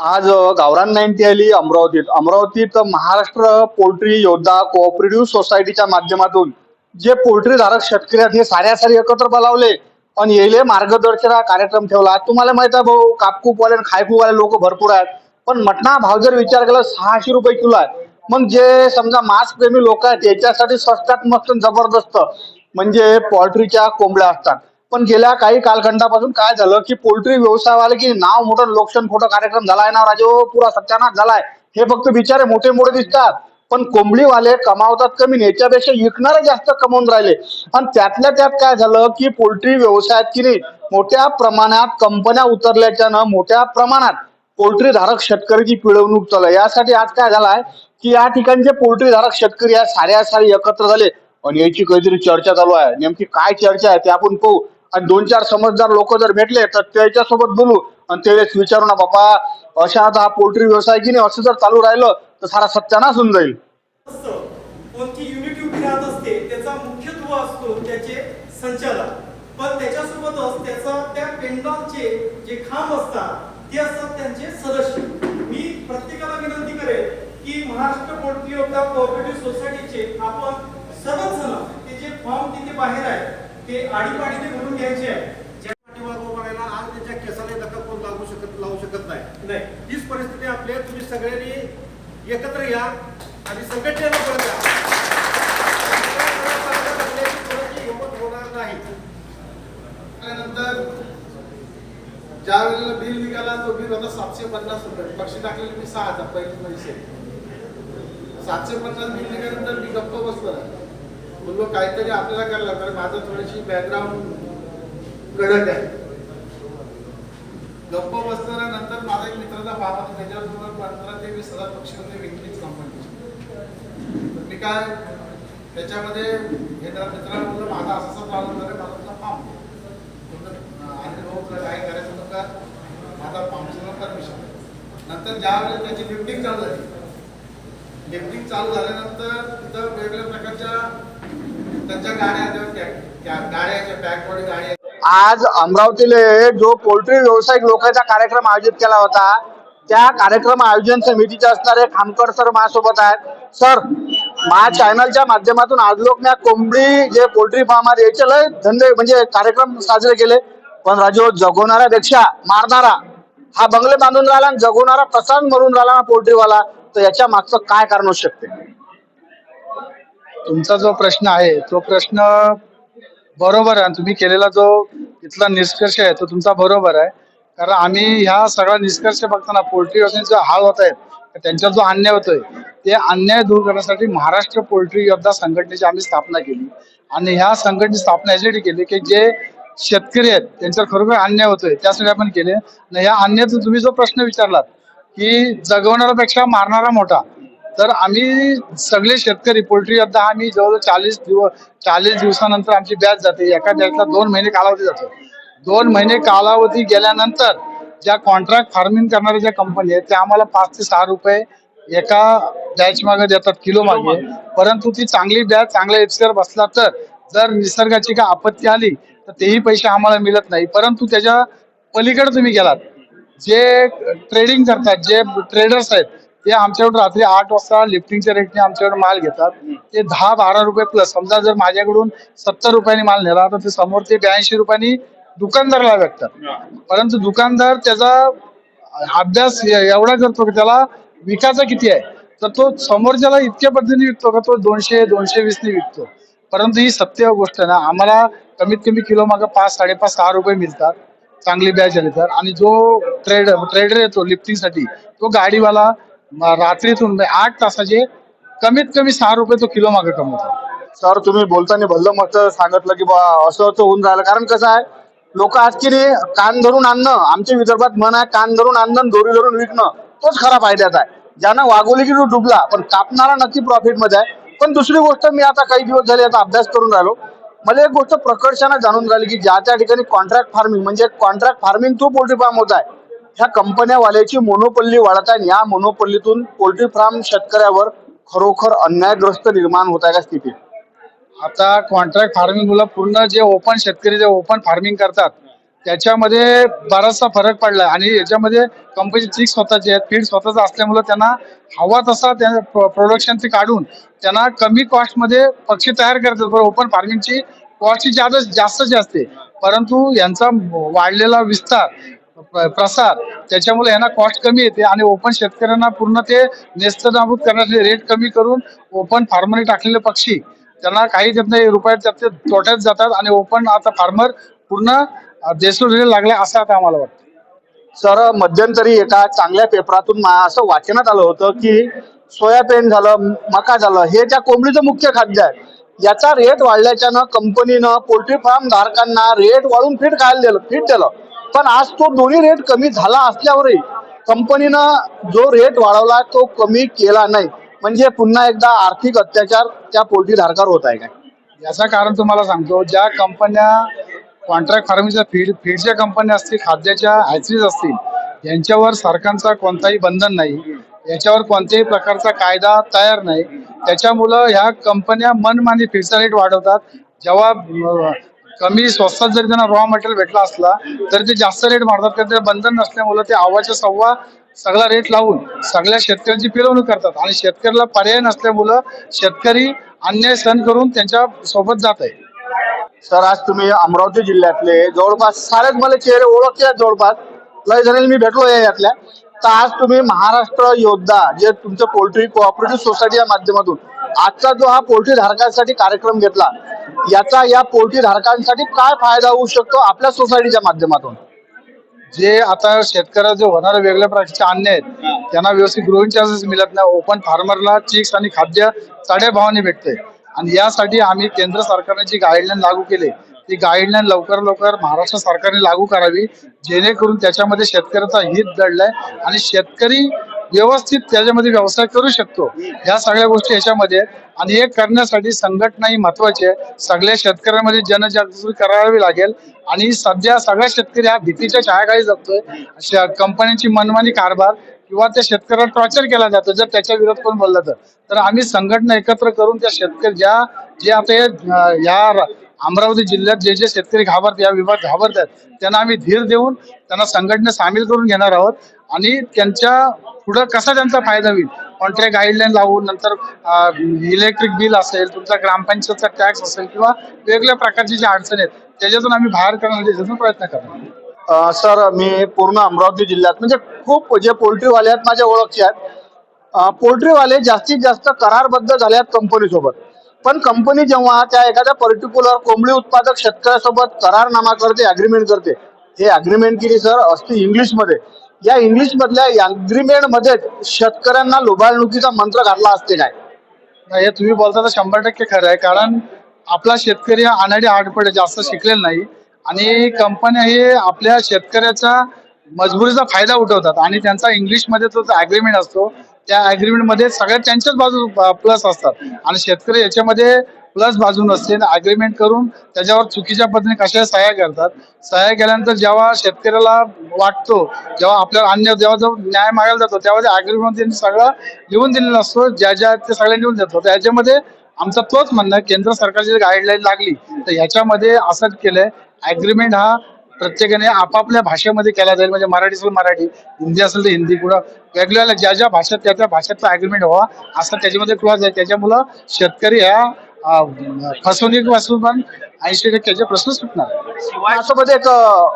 आज गावरान नाईन्टी आली अमरावतीत. अमरावतीत महाराष्ट्र पोल्ट्री योद्धा कोऑपरेटिव्ह सोसायटीच्या माध्यमातून जे पोल्ट्री धारक शेतकरी आहेत हे साऱ्या सारे एकत्र बोलावले पण येले मार्गदर्शना कार्यक्रम ठेवला. तुम्हाला माहीत आहे भाऊ कापकूपवाले आणि खायकूपवाले लोक भरपूर आहेत. पण मटणा भाव जर विचार केला सहाशे रुपये किलो आहे. मग जे समजा मांसप्रेमी लोक आहेत त्याच्यासाठी स्वस्तात मस्त जबरदस्त म्हणजे पोल्ट्रीच्या कोंबड्या असतात. पण गेल्या काही कालखंडापासून काय झालं की पोल्ट्री व्यवसायवाले की नाव मोठं लोकशन फोटो कार्यक्रम झालाय ना राजो? पुरा सत्यानाश झालाय. हे फक्त बिचारे मोठे मोठे दिसतात. पण कोंबडीवाले कमावतात कमी याच्यापेक्षा विकणारे जास्त कमवून राहिले. आणि त्यातल्या त्यात काय झालं की पोल्ट्री व्यवसायात की नाही मोठ्या प्रमाणात कंपन्या उतरल्याच्यानं मोठ्या प्रमाणात पोल्ट्री धारक शेतकऱ्याची पिळवणूक चालू यासाठी आज काय झालाय की या ठिकाणचे पोल्ट्री धारक शेतकरी या साऱ्या सारे एकत्र झाले. आणि याची काहीतरी चर्चा चालू आहे. नेमकी काय चर्चा आहे ते आपण पाहू. आणि दोन चार समजदार लोक जर भेटले तर त्याच्यासोबत बोलू. आणि त्यावेळेस विचारू ना बाबा अशा आता हा पोल्ट्री व्यवसाय की नाही असं जर चालू राहिलं तर सारा सत्यानाश होऊन जाईल. कोणती युनिट उभी राहत असते त्याचा मुख्यत्व असतो त्याचे संचालक. पण त्याच्यासोबतच त्याचा त्या पेंडॉलचे जे खांब असतात ते असतात त्यांचे सदस्य. मी प्रत्येकाला विनंती की महाराष्ट्र कोऑपरेटिव्ह सोसायटीचे आपण सर्वच जण ते जे फॉर्म तिथे बाहेर आहे ते आडीपाडीने भरून घ्यायचे आहे. ज्या पाठीमागं उभा राहिला आज त्याच्या केसाला धक्का कोण लागू शकत लावू शकत नाही. नाही. हीच परिस्थिती आपली आहे. तुम्ही सगळ्यांनी एकत्र या आणि संघटनेला परत होणार नाही त्यानंतर ज्या वेळेला बिल निघाला तो बिल होता सातशे पन्नास रुपये. पक्षी टाकलेले मी सहा हजार पहिले पैसे. सातशे पन्नास बिल निघाल्यानंतर मी गप्प बसलो. बोललो काहीतरी आपल्याला करायला लागणार माझं थोडीशी बॅकग्राऊंड कडक आहे. गप्प नंतर माझा एक मित्राचा भाव होता. त्याच्याबरोबर पंधरा ते वीस हजार पक्षी होते वेगळीच कंपनीची मी काय त्याच्यामध्ये हे जरा मित्राला बोललो माझा असं असं प्रॉब्लेम झाला. माझा तुझा फॉर्म आणि भाऊ काय करायचं होतं का? माझा फॉर्मचं परमिशन नंतर ज्यावेळेस त्याची लिफ्टिंग चालू झाली लिफ्टिंग चालू झाल्यानंतर तिथं वेगवेगळ्या प्रकारच्या त्यांच्या गाड्या गाड्याच्या बॅकबॉडी गाड्या आज अमरावतीले जो पोल्ट्री व्यावसायिक लोकांचा कार्यक्रम आयोजित केला होता त्या कार्यक्रम आयोजन समितीचे असणारे खामकर सर माझ्यासोबत आहेत. सर मा चॅनलच्या माध्यमातून आज लोक कोंबडी जे पोल्ट्री फार्म आहेत याचे लय धंदे म्हणजे कार्यक्रम साजरे केले. पण राजू जगवणाऱ्यापेक्षा मारणारा हा बंगले बांधून राहिला आणि जगवणारा तसाच मरून राहिला ना पोल्ट्रीवाला. तर याच्या मागचं काय कारण असू शकते? तुमचा जो प्रश्न आहे तो प्रश्न बरोबर आहे आणि तुम्ही केलेला जो इथला निष्कर्ष आहे तो तुमचा बरोबर आहे. कारण आम्ही ह्या सगळा निष्कर्ष बघताना पोल्ट्री व्यवसायाचे जो हाल होत आहेत त्यांच्यावर जो अन्याय होतोय ते अन्याय दूर करण्यासाठी महाराष्ट्र पोल्ट्री योद्धा संघटनेची आम्ही स्थापना केली. आणि ह्या संघटनेची स्थापना यासाठी केली की जे शेतकरी आहेत त्यांच्यावर खरोखर अन्याय होतोय त्यासाठी आपण केले. आणि ह्या अन्यायाचा तुम्ही जो प्रश्न विचारलात की जगवणाऱ्यापेक्षा मारणारा मोठा. तर आम्ही सगळे शेतकरी पोल्ट्री आता आम्ही जवळजवळ चाळीस दिवस चाळीस दिवसानंतर आमची बॅच जाते. एका बॅचला दोन महिने कालावधी जातो. दोन महिने कालावधी गेल्यानंतर ज्या कॉन्ट्रॅक्ट फार्मिंग करणाऱ्या ज्या कंपनी आहेत त्या आम्हाला पाच ते सहा रुपये एका बॅच मागे देतात किलो मागे. परंतु ती चांगली बॅच चांगल्या एफसीआर बसला तर जर निसर्गाची काय आपत्ती आली तर तेही पैसे आम्हाला मिळत नाही. परंतु त्याच्या पलीकडे तुम्ही गेलात. जे ट्रेडिंग करतात जे ट्रेडर्स आहेत ते आमच्याकडून रात्री आठ वाजता लिफ्टिंगच्या रेटने आमच्याकडे माल घेतात. ते दहा बारा रुपये प्लस समजा जर माझ्याकडून सत्तर रुपयांनी माल नेला तर ते समोर ते ब्याऐंशी रुपयांनी दुकानदाराला विकतात. परंतु दुकानदार त्याचा अभ्यास एवढा करतो की त्याला विकायचा किती आहे? तर तो समोरच्याला इतक्या पद्धतीने विकतो का तो दोनशे दोनशे वीसने विकतो. परंतु ही सत्य गोष्ट आहे ना आम्हाला कमीत कमी किलो मागे पाच साडेपाच सहा रुपये मिळतात. चांगली बॅच आली तर. आणि जो ट्रेड ट्रेडर येतो लिफ्टिंगसाठी तो गाडीवाला रात्रीतून म्हणजे आठ तासाचे कमीत कमी सहा रुपये तो किलो मागे कमवतो. सर तुम्ही बोलताना भल्लं मस्त सांगितलं की बा असं असं होऊन राहिलं. कारण कसं आहे लोक आज की नाही कान धरून आणणं आमच्या विदर्भात म्हण आहे कान धरून आणणं दोरी धरून विकणं तोच खरा फायद्यात आहे. ज्यानं वागवली की तो डुबला पण कापणारा नक्की प्रॉफिटमध्ये आहे. पण दुसरी गोष्ट मी आता काही दिवस झाले आता अभ्यास करून राहिलो. मला एक गोष्ट प्रकर्षानं जाणून झाली की ज्या त्या ठिकाणी कॉन्ट्रॅक्ट फार्मिंग म्हणजे contract farming through poultry farm होत आहे. ह्या कंपन्यावाल्याची मोनोपल्ली वाढत आहे आणि या मोनोपल्लीतून पोल्ट्री फार्म शेतकऱ्यावर खरोखर अन्यायग्रस्त निर्माण होत आहे का स्थिती? आता कॉन्ट्रॅक्ट फार्मिंग पूर्ण जे ओपन शेतकरी जे ओपन फार्मिंग करतात त्याच्यामध्ये बराचसा फरक पडला आणि याच्यामध्ये कंपनी चीक स्वतःचे आहेत. फीड स्वतःच असल्यामुळे त्यांना हवा तसा त्या प्रोडक्शन ते काढून त्यांना कमी कॉस्टमध्ये पक्षी तयार करतात. बरं ओपन फार्मिंगची कॉस्ट जास्त जास्तच असते. परंतु यांचा वाढलेला विस्तार प्रसार त्याच्यामुळे यांना कॉस्ट कमी येते. आणि ओपन शेतकऱ्यांना पूर्ण ते नेस्तनाभूत करण्यासाठी रेट कमी करून ओपन फार्मरने टाकलेले पक्षी त्यांना काही देत नाही. रुपयात त्यात ते तोट्यात जातात. आणि ओपन आता फार्मर पूर्ण देशोधडी लागलाय असं आता आम्हाला वाटतं. सर मध्यंतरी एका चांगल्या पेपरातून मा- असं वाचनात आलं होतं की सोयाबीन झालं मका झालं हे त्या कोंबडीचं मुख्य खाद्य आहे याचा रेट वाढल्याच्यानं कंपनीनं पोल्ट्री फार्म धारकांना रेट वाढून फीड खायला दिलं फीड दिलं. पण आज तो दोन्ही रेट कमी झाला असल्यावरही कंपनीनं जो रेट वाढवला तो कमी केला नाही. म्हणजे पुन्हा एकदा आर्थिक अत्याचार त्या पोल्ट्री धारकावर होत आहे काय? याचं कारण तुम्हाला सांगतो ज्या कंपन्या कॉन्ट्रॅक्ट फार्मिंगच्या फीड फीडच्या कंपन्या असतील खाद्याच्या हॅचरीज असतील यांच्यावर सरकारचा कोणताही बंधन नाही. याच्यावर कोणत्याही प्रकारचा कायदा तयार नाही. त्याच्यामुळं ह्या कंपन्या मनमानी फीडचा रेट वाढवतात. जेव्हा कमी स्वस्तात जरी त्यांना रॉ मटेरियल भेटला असला तरी ते जास्त रेट मारतात कारण ते बंधन नसल्यामुळं ते आव्हाच्या सव्वा सगळा रेट लावून सगळ्या शेतकऱ्यांची पिरवणूक करतात. आणि शेतकऱ्याला पर्याय नसल्यामुळं शेतकरी अन्याय सहन करून त्यांच्यासोबत जात आहे. सर आज तुम्ही अमरावती जिल्ह्यातले जवळपास सारेच मला चेहरे ओळखले आहेत जवळपास. लय जणांनी मी भेटलो आहे यातल्या. तर आज तुम्ही महाराष्ट्र योद्धा जे तुमचं पोल्ट्री कोऑपरेटिव्ह सोसायटी या माध्यमातून आजचा जो हा पोल्ट्री धारकांसाठी कार्यक्रम घेतला याचा या पोल्ट्री धारकांसाठी काय फायदा होऊ शकतो आपल्या सोसायटीच्या माध्यमातून? जे आता शेतकऱ्या जे होणारे वेगळ्या प्रकारचे अन्य आहेत त्यांना व्यवस्थित ग्रोईंग चार्जेस मिळत नाही. ओपन फार्मरला चिक्स आणि खाद्य साड्या भावाने भेटते. आणि यासाठी आम्ही केंद्र सरकारने जी गाईडलाईन लागू केली ती गाईडलाईन लवकर लवकर महाराष्ट्र सरकारने लागू करावी जेणेकरून त्याच्यामध्ये शेतकऱ्याचा हित दडलाय आणि शेतकरी व्यवस्थित त्याच्यामध्ये व्यवसाय करू शकतो. ह्या सगळ्या गोष्टी याच्यामध्ये आणि हे करण्यासाठी संघटना ही महत्वाची आहे. सगळ्या शेतकऱ्यांमध्ये जनजागृती करावी लागेल. आणि सध्या सगळ्या शेतकरी हा भीतीच्या छायाखाली जगतोय. कंपन्यांची मनमानी कारभार किंवा त्या शेतकऱ्याला टॉर्चर केला जातो जर त्याच्या विरोध कोण बोलला तर. तर आम्ही संघटना एकत्र करून त्या शेतकरी ज्या जे आता या अमरावती जिल्ह्यात जे जे शेतकरी घाबरत या विभाग आहेत त्यांना आम्ही धीर देऊन त्यांना संघटनेत सामील करून घेणार आहोत आणि त्यांच्या पुढं कसा त्यांचा फायदा होईल? कॉन्ट्रॅक्ट गाईडलाईन लावून नंतर इलेक्ट्रिक बिल असेल तुमचा ग्रामपंचायतचा टॅक्स असेल किंवा वेगवेगळ्या प्रकारची जी अडचणी आहेत त्याच्यातून आम्ही बाहेर करण्यासाठी प्रयत्न करणार सर मी पूर्ण अमरावती जिल्ह्यात म्हणजे खूप जे पोल्ट्रीवाले आहेत माझ्या ओळखचे आहेत. पोल्ट्रीवाले जास्तीत जास्त करारबद्ध झाले आहेत कंपनीसोबत. पण कंपनी जेव्हा त्या एखाद्या पर्टिक्युलर कोंबडी उत्पादक शेतकऱ्यासोबत करारनामा करते अग्रीमेंट करते हे अग्रीमेंट केली सर असते इंग्लिशमध्ये. या इंग्लिश मधल्या अग्रीमेंटमध्ये शेतकऱ्यांना लुबाडणुकीचा मंत्र घातला असते काय? नाही, हे तुम्ही बोलता तर शंभर टक्के खरं आहे. कारण आपला शेतकरी हा अनाडी आठपडे जास्त शिकलेला नाही. आणि कंपन्या हे आपल्या शेतकऱ्याचा मजबुरीचा फायदा उठवतात आणि त्यांचा इंग्लिशमध्ये तो अग्रीमेंट असतो त्या अग्रीमेंटमध्ये सगळ्या त्यांच्याच बाजू प्लस असतात. आणि शेतकरी याच्यामध्ये प्लस बाजू नसते. अग्रीमेंट करून त्याच्यावर चुकीच्या पद्धतीने कशा सह्या करतात? सह्या केल्यानंतर जेव्हा शेतकऱ्याला वाटतो जेव्हा आपल्याला अन्य जेव्हा जो न्याय मागायला जातो तेव्हा ते अग्रीमेंट त्यांनी सगळं लिहून दिलेला असतो. ज्या ज्या ते सगळ्या लिहून देतो त्याच्यामध्ये आमचं तोच म्हणणं केंद्र सरकारची गाईडलाईन लागली तर ह्याच्यामध्ये असंच केलंय अग्रीमेंट हा प्रत्येकाने आपापल्या भाषेमध्ये केला जाईल. म्हणजे मराठी असेल मराठी हिंदी असेल तर हिंदी कुठं वेगवेगळ्या ज्या ज्या भाषेत त्या त्या भाषेतला अग्रीमेंट व्हावा असं त्याच्यामध्ये क्लॉज आहे. त्याच्यामुळं शेतकरी ह्या अं, पण ऐंशी टक्क्याचे प्रश्न सुटणार आहे. एक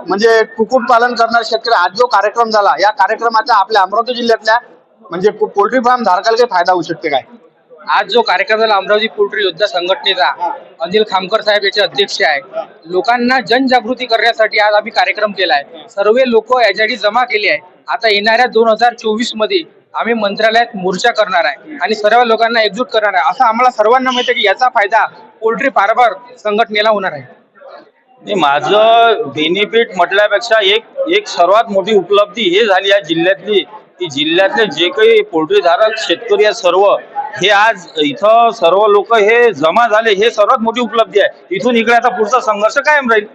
म्हणजे कुकुट पालन करणारे शेतकरी आज जो कार्यक्रम झाला या कार्यक्रमाचा आपल्या अमरावती जिल्ह्यातल्या म्हणजे पोल्ट्री फार्म धारकाला काही फायदा होऊ शकते काय? आज जो कार्यक्रम झाला अमरावती पोल्ट्री योद्धा संघटनेचा अनिल खामकर साहेब याचे अध्यक्ष आहे. लोकांना जनजागृती करण्यासाठी आज आम्ही कार्यक्रम केला आहे सर्व लोक याच्यासाठी जमा केले आहे. आता येणाऱ्या दोन हजार चोवीसमध्ये आम्ही मंत्रालयात मोर्चा करणार आहे आणि सर्व लोकांना एकजूट करणार आहे. असं आम्हाला सर्वांना माहिती आहे की याचा फायदा पोल्ट्री फार्मर संघटनेला होणार आहे. माझं बेनिफिट म्हटल्यापेक्षा एक एक सर्वात मोठी उपलब्धी हे झाली या जिल्ह्यातली की जिल्ह्यातले जे काही पोल्ट्री धारक शेतकरी आहेत सर्व हे आज इथं सर्व लोक हे जमा झाले हे सर्वात मोठी उपलब्धी आहे. इथून इकडे आता पुढचा संघर्ष कायम राहील.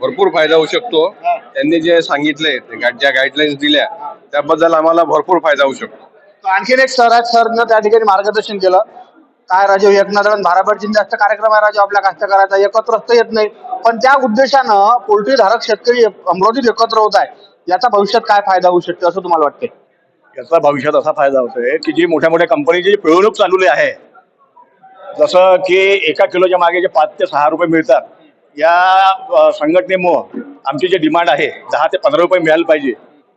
भरपूर फायदा होऊ शकतो. त्यांनी जे सांगितले ज्या गाईडलाईन्स दिल्या त्याबद्दल आम्हाला भरपूर फायदा होऊ शकतो. आणखीन एक सर आहेत सरनं त्या ठिकाणी मार्गदर्शन केलं. काय राजू आणि भाराबरची जास्त कार्यक्रम आहे राजू आपल्या कास्तकाराचा एकत्र तर येत नाही. पण त्या उद्देशानं पोल्ट्री धारक शेतकरी अमरावतीत एकत्र होत आहे. याचा भविष्यात काय फायदा होऊ शकतो असं तुम्हाला वाटते याचा भविष्यात असा फायदा होतोय की जी मोठ्या मोठ्या कंपनीची जी पिळवणूक चालवली आहे जसं की एका किलोच्या मागे जे पाच ते सहा रुपये मिळतात या संघटनेमुळं आमची जी डिमांड आहे दहा ते पंधरा रुपये मिळायला पाहिजे.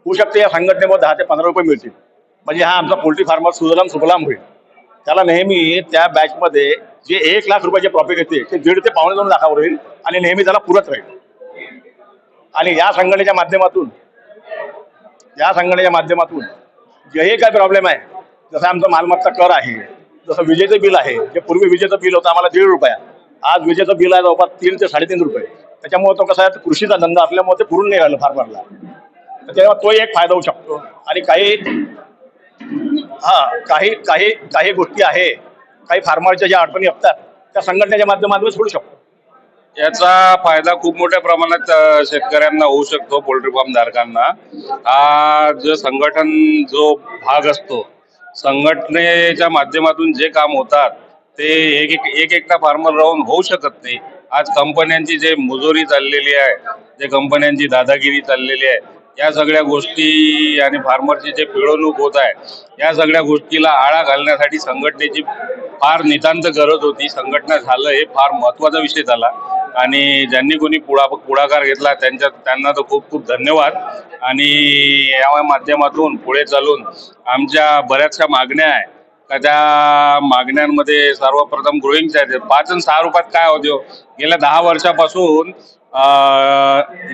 होऊ शकते या संघटनेमुळे दहा ते पंधरा रुपये मिळतील. म्हणजे हा आमचा पोल्ट्री फार्मर सुजलाम सुफलाम होईल. त्याला नेहमी त्या बॅचमध्ये जे एक लाख रुपयाचे प्रॉफिट येते ते दीड ते पावणे दोन लाखावर होईल आणि नेहमी त्याला पुरत राहील. आणि या संघटनेच्या माध्यमातून या संघटनेच्या माध्यमातून हे काय प्रॉब्लेम आहे? जसं आमचं मालमत्ता कर आहे जसं विजेचं बिल आहे जे पूर्वी विजेचं बिल होतं आम्हाला दीड रुपया. आज विजेचं बिल आहे जवळपास तीन ते साडेतीन रुपये. त्याच्यामुळे तो कसा आहे कृषीचा धंदा असल्यामुळे ते पुरून नाही राहिलं फार्मरला तेव्हा तो एक फायदा होऊ शकतो. आणि काही हा काही काही काही गोष्टी आहे काही फार्मरच्या ज्या अडचणी असतात त्या संघटनेच्या माध्यमातून सोडू शकतो याचा फायदा खूप मोठ्या प्रमाणात शेतकऱ्यांना होऊ शकतो पोल्ट्री फार्म धारकांना. हा जो संघटन जो भाग असतो संघटनेच्या माध्यमातून जे काम होतात ते एक एक एक एकटा फार्मर राहून होऊ शकत नाही. आज कंपन्यांची जे मुजोरी चाललेली आहे जे कंपन्यांची दादागिरी चाललेली आहे या सगळ्या गोष्टी आणि फार्मरची जे पिळवणूक होत आहे या सगळ्या गोष्टीला आळा घालण्यासाठी संघटनेची फार नितांत गरज होती. संघटना झालं हे फार महत्त्वाचा विषय झाला. आणि ज्यांनी कोणी पुढा पुढाकार घेतला त्यांच्या त्यांना तर खूप खूप धन्यवाद. आणि या माध्यमातून पुढे चालून आमच्या बऱ्याचशा मागण्या आहे. का त्या मागण्यांमध्ये सर्वप्रथम ग्रोईंगच्या चार्जेस पाच आणि सहा रुपयात काय होते हो? गेल्या दहा वर्षापासून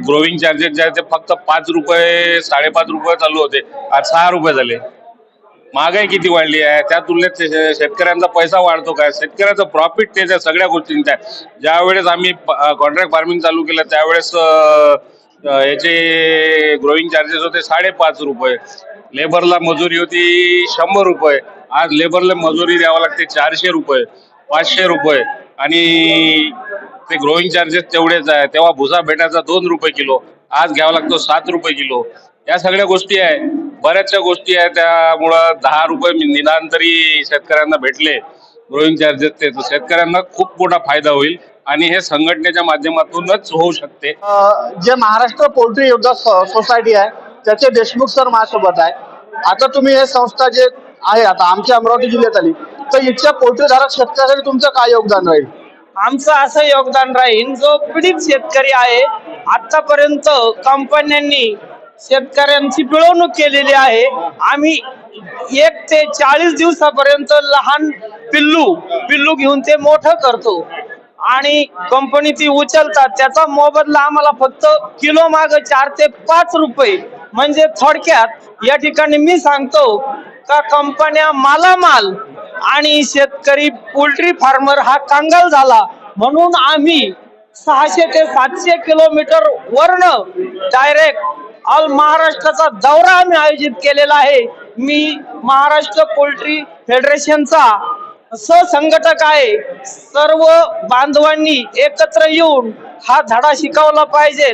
ग्रोविंग चार्जेस जे आहेत ते फक्त पाच रुपये साडेपाच रुपये चालू होते. आज सहा रुपये झाले. महागाई किती वाढली आहे? त्या तुलनेत शेतकऱ्यांचा पैसा वाढतो काय शेतकऱ्याचं प्रॉफिट त्याच्या सगळ्या गोष्टींचा आहे. ज्यावेळेस आम्ही कॉन्ट्रॅक्ट फार्मिंग चालू केलं त्यावेळेस याचे ग्रोईंग चार्जेस होते साडेपाच रुपये. लेबरला मजुरी होती शंभर रुपये. आज लेबरला मजुरी द्यावं लागते चारशे रुपये पाचशे रुपये. आणि ते ग्रोईंग चार्जेस तेवढेच आहे. तेव्हा भुसा भेटायचा दोन रुपये किलो आज घ्यावा लागतो सात रुपये किलो. या सगळ्या गोष्टी आहे. बऱ्याचशा गोष्टी आहेत त्यामुळं दहा रुपये निदान तरी शेतकऱ्यांना भेटले ग्रोईंग चार्जेस ते. तर शेतकऱ्यांना खूप मोठा फायदा होईल आणि हे संघटनेच्या माध्यमातूनच होऊ शकते. जे महाराष्ट्र पोल्ट्री योद्धा सोसायटी आहे त्याचे देशमुख सर माझ्यासोबत आहे. आता तुम्ही हे संस्था जे आहे आता आमच्या अमरावती जिल्ह्यात आली तर इथच्या पोल्ट्री धारक शेतकऱ्यासाठी तुमचं काय योगदान राहील? आमचं असं योगदान राहील जो पीडित शेतकरी आहे आतापर्यंत कंपन्यांनी शेतकऱ्यांची पिळवणूक केलेली आहे. आम्ही एक ते चाळीस दिवसापर्यंत लहान पिल्लू पिल्लू घेऊन ते मोठं करतो. आणि कंपनी ती उचलतात. त्याचा मोबदला आम्हाला फक्त किलो माग चार ते पाच रुपये. म्हणजे थोडक्यात या ठिकाणी मी सांगतो का कंपन्या मालामाल आणि शेतकरी पोल्ट्री फार्मर हा कांगाल झाला. म्हणून आम्ही सहाशे ते सातशे किलोमीटर वरनं डायरेक्ट ऑल महाराष्ट्राचा दौरा आम्ही आयोजित केलेला आहे. मी महाराष्ट्र पोल्ट्री फेडरेशनचा सहसंघटक आहे. सर्व बांधवांनी एकत्र येऊन हा धडा शिकवला पाहिजे.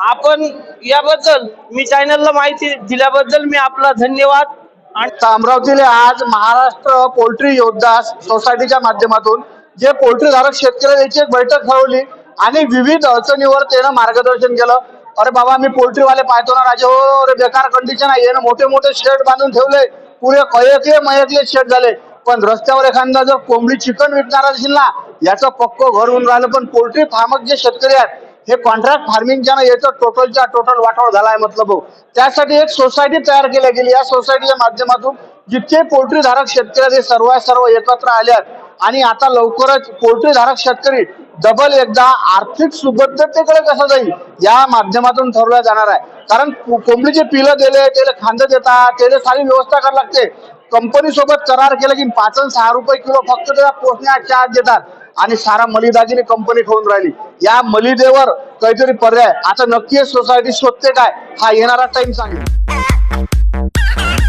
आपण याबद्दल मी चॅनलला माहिती दिल्याबद्दल मी आपला धन्यवाद. आणि अमरावतीला आज महाराष्ट्र पोल्ट्री योद्धा सोसायटीच्या माध्यमातून जे पोल्ट्री धारक एक बैठक ठरवली आणि विविध अडचणीवर त्यानं मार्गदर्शन केलं. अरे बाबा मी पोल्ट्रीवाले पाहतो ना राजे. हो, हो अरे बेकार कंडिशन आहे. यानं मोठे मोठे शेड बांधून ठेवले. पुरे कयकले मयकले शेड झाले. पण रस्त्यावर एखादा जर कोंबडी चिकन विकणार असेल ना याचं पक्क घर होऊन राहिलं. पण पोल्ट्री फार्मक जे शेतकरी आहेत हे कॉन्ट्रॅक्ट फार्मिंगच्या ना याचं टोटलच्या टोटल वाटावर झालाय मतलब. भाऊ त्यासाठी एक सोसायटी तयार केली गेली. या सोसायटीच्या माध्यमातून जितके पोल्ट्री धारक शेतकरी आहेत, सर्व सर्व एकत्र आल्यात आणि आता लवकरच पोल्ट्री धारक शेतकरी डबल एकदा आर्थिक सुबद्धतेकडे कसं जाईल या माध्यमातून ठरवलं जाणार आहे. कारण कोंबडीचे पिलं दिले त्याला खांदे देतात त्याला सारी व्यवस्था करावी लागते. कंपनी सोबत करार केला की पाच सहा रुपये किलो फक्त त्याला पोचण्या चार्ज देतात. आणि सारा मलिदाजीने कंपनी ठेवून राहिली. या मलिदेवर काहीतरी पर्याय. आता नक्की सोसायटी शोधते काय? हा येणारा टाइम सांगेल